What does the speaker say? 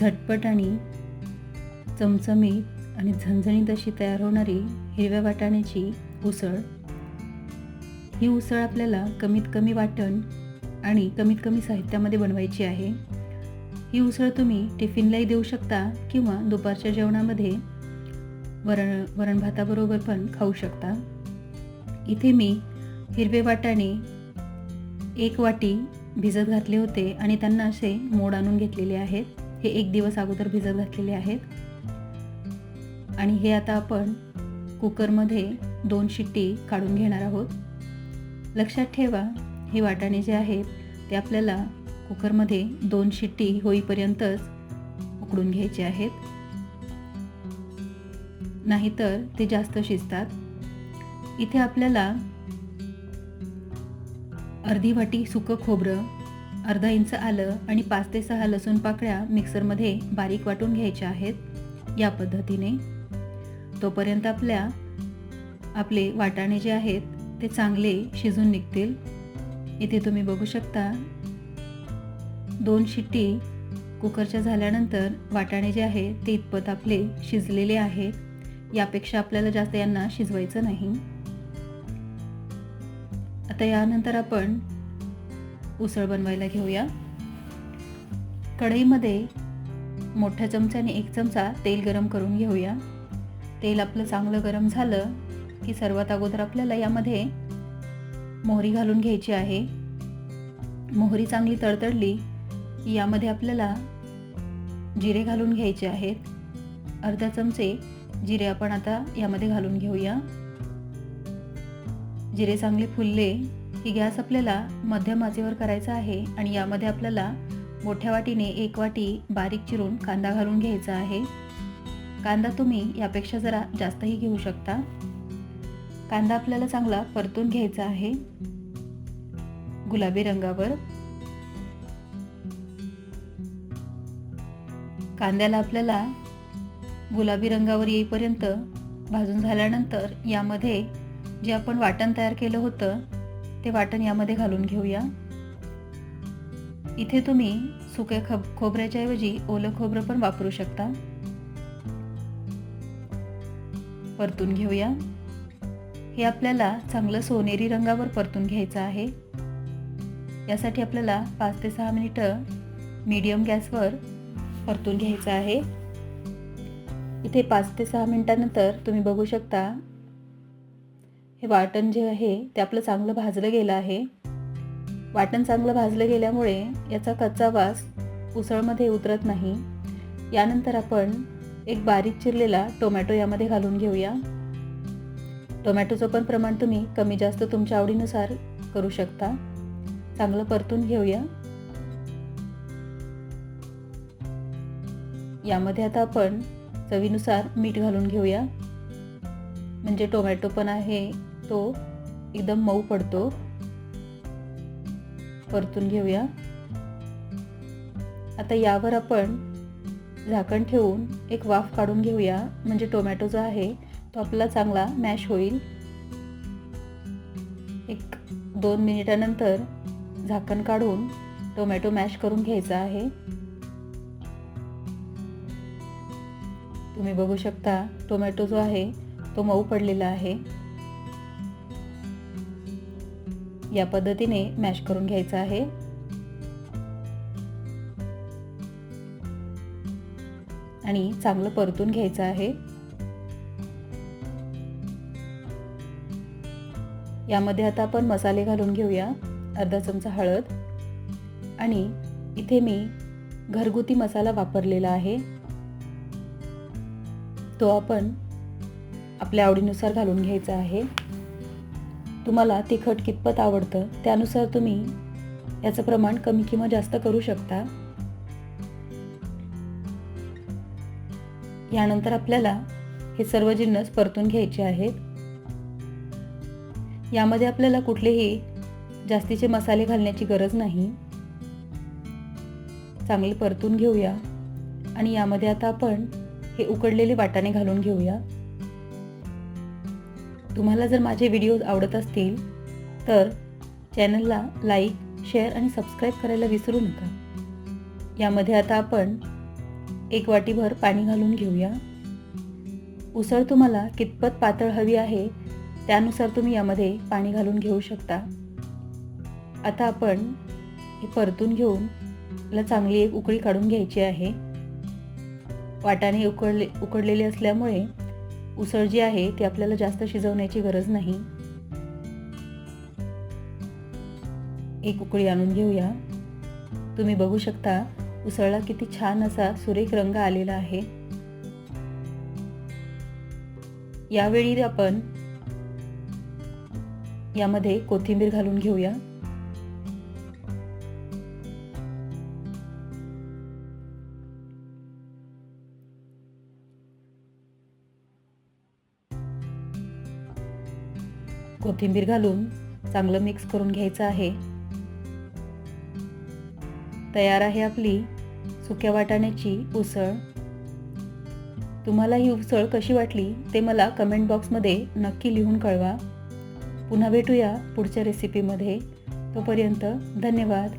झटपट आणि चमचमीत आणि झणझणीत अशी तयार होणारी हिरव्या वाटाण्याची उसळ. ही उसळ आपल्याला कमीत कमी वाटण आणि कमीत कमी साहित्यामध्ये बनवायची आहे. ही उसळ तुम्ही टिफिनलाही देऊ शकता किंवा दुपारच्या जेवणामध्ये वरण वरण भाताबरोबर पण खाऊ शकता. इथे मी हिरवे वाटाणे एक वाटी भिजत घातले होते आणि त्यांना असे मोड आणून घेतलेले आहेत. हे एक दिवस अगोदर भिजत घातलेले आहेत. आणि हे आता आपण कुकरमध्ये दोन शिट्टी काढून घेणार आहोत. लक्षात ठेवा हे वाटाणे जे आहेत ते आपल्याला कुकरमध्ये दोन शिट्टी होईपर्यंतच उकडून घ्यायचे आहेत. नाहीतर ते जास्त शिजतात. इथे आपल्याला अर्धी वाटी सुकं खोबरं अर्धा इंच आलं आणि पाच ते सहा लसूण पाकळ्या मिक्सरमध्ये बारीक वाटून घ्यायच्या आहेत या पद्धतीने. तोपर्यंत आपल्या आपले वाटाणे जे आहेत ते चांगले शिजून निघतील. इथे तुम्ही बघू शकता दोन शिट्टी कुकरच्या झाल्यानंतर वाटाणे जे आहे ते इतपत आपले शिजलेले आहेत. यापेक्षा आपल्याला जास्त यांना शिजवायचं नाही. आता यानंतर आपण उसळ बनवायला घेऊया. कढईमध्ये मोठ्या चमच्याने एक चमचा तेल गरम करून घेऊया. तेल आपलं चांगलं गरम झालं की सर्वात अगोदर आपल्याला यामध्ये मोहरी घालून घ्यायची आहे. मोहरी चांगली तडतडली की यामध्ये आपल्याला जिरे घालून घ्यायचे आहेत. अर्धा चमचे जिरे आपण आता यामध्ये घालून घेऊया. जिरे चांगले फुलले की गॅस आपल्याला मध्यम आचेवर करायचा आहे आणि यामध्ये आपल्याला मोठ्या वाटीने एक वाटी बारीक चिरून कांदा घालून घ्यायचा आहे. कांदा तुम्ही यापेक्षा जरा जास्तही घेऊ शकता. कांदा आपल्याला चांगला परतून घ्यायचा आहे. गुलाबी रंगावर. कांद्याला आपल्याला गुलाबी रंगावर येईपर्यंत भाजून झाल्यानंतर यामध्ये जे आपण वाटण तयार केलं होतं ते वाटण यामध्ये घालून घेऊया. इथे तुम्ही सुक्या खब खोबऱ्याच्या ऐवजी ओलं खोबरं पण वापरू शकता. परतून घेऊया. हे आपल्याला चांगलं सोनेरी रंगावर परतून घ्यायचं आहे. यासाठी आपल्याला पाच ते सहा मिनिटं मीडियम गॅसवर परतून घ्यायचं आहे. इथे पाच ते सहा मिनिटानंतर तुम्ही बघू शकता हे वाटण जे आहे ते आपलं चांगलं भाजलं गेलं आहे. वाटण चांगलं भाजलं गेल्यामुळे याचा कच्चा वास उसळमध्ये उतरत नाही. यानंतर आपण एक बारीक चिरलेला टोमॅटो यामध्ये घालून घेऊया. टोमॅटोचं पण प्रमाण तुम्ही कमी जास्त तुमच्या आवडीनुसार करू शकता. चांगलं परतून घेऊया. यामध्ये आता आपण चवीनुसार मीठ घालून घेऊया. म्हणजे टोमॅटो पण आहे तो एकदम मऊ पडतो. परतून घेऊया. आता यावर आपण झाकण ठेवून एक वाफ काढून घेऊया. म्हणजे टोमॅटो जो आहे तो आपला चांगला मॅश होईल. एक दोन मिनिटानंतर झाकण काढून टोमॅटो मॅश करून घ्यायचा आहे. तुम्ही बघू शकता टोमॅटो जो आहे तो मऊ पडलेला आहे. या पद्धतीने मॅश करून घ्यायचं आहे. आणि चांगलं परतून घ्यायचं आहे. यामध्ये आता आपण मसाले घालून घेऊया अर्धा चमचा हळद. आणि इथे मी घरगुती मसाला वापरलेला आहे. तो आपण आपल्या आवडीनुसार घालून घ्यायचा आहे. तुम्हाला तिखट कितपत आवडतं त्यानुसार तुम्ही याचं प्रमाण कमी किंवा जास्त करू शकता. यानंतर आपल्याला हे सर्व जिन्नस परतून घ्यायचे आहेत. यामध्ये आपल्याला कुठलेही जास्तीचे मसाले घालण्याची गरज नाही. चांगले परतून घेऊया. आणि यामध्ये आता आपण हे उकडलेले वाटाणे घालून घेऊया. तुम्हाला जर माझे व्हिडिओज आवडत असतील तर चॅनलला लाईक शेअर आणि सबस्क्राईब करायला विसरू नका. यामध्ये आता आपण एक वाटीभर पाणी घालून घेऊया. उसळ तुम्हाला कितपत पातळ हवी आहे त्यानुसार तुम्ही यामध्ये पाणी घालून घेऊ शकता. आता आपण हे परतून घेऊन याला चांगली एक उकळी काढून घ्यायची आहे. वाटाणे उकळले उकडलेले असल्यामुळे उसळ जी आहे ती आपल्याला जास्त शिजवण्याची गरज नाही. एक उकळी आणून घेऊया. तुम्ही बघू शकता उसळला किती छान असा सुरेख रंग आलेला आहे. यावेळी आपण यामध्ये कोथिंबीर घालून घेऊया. कोथिंबीर घालून चांगलं मिक्स करून घ्यायचं आहे. तयार आहे आपली सुक्या वाटाण्याची उसळ. तुम्हाला ही उसळ कशी वाटली ते मला कमेंट बॉक्समध्ये नक्की लिहून कळवा. पुन्हा भेटूया पुढच्या रेसिपीमध्ये तोपर्यंत धन्यवाद.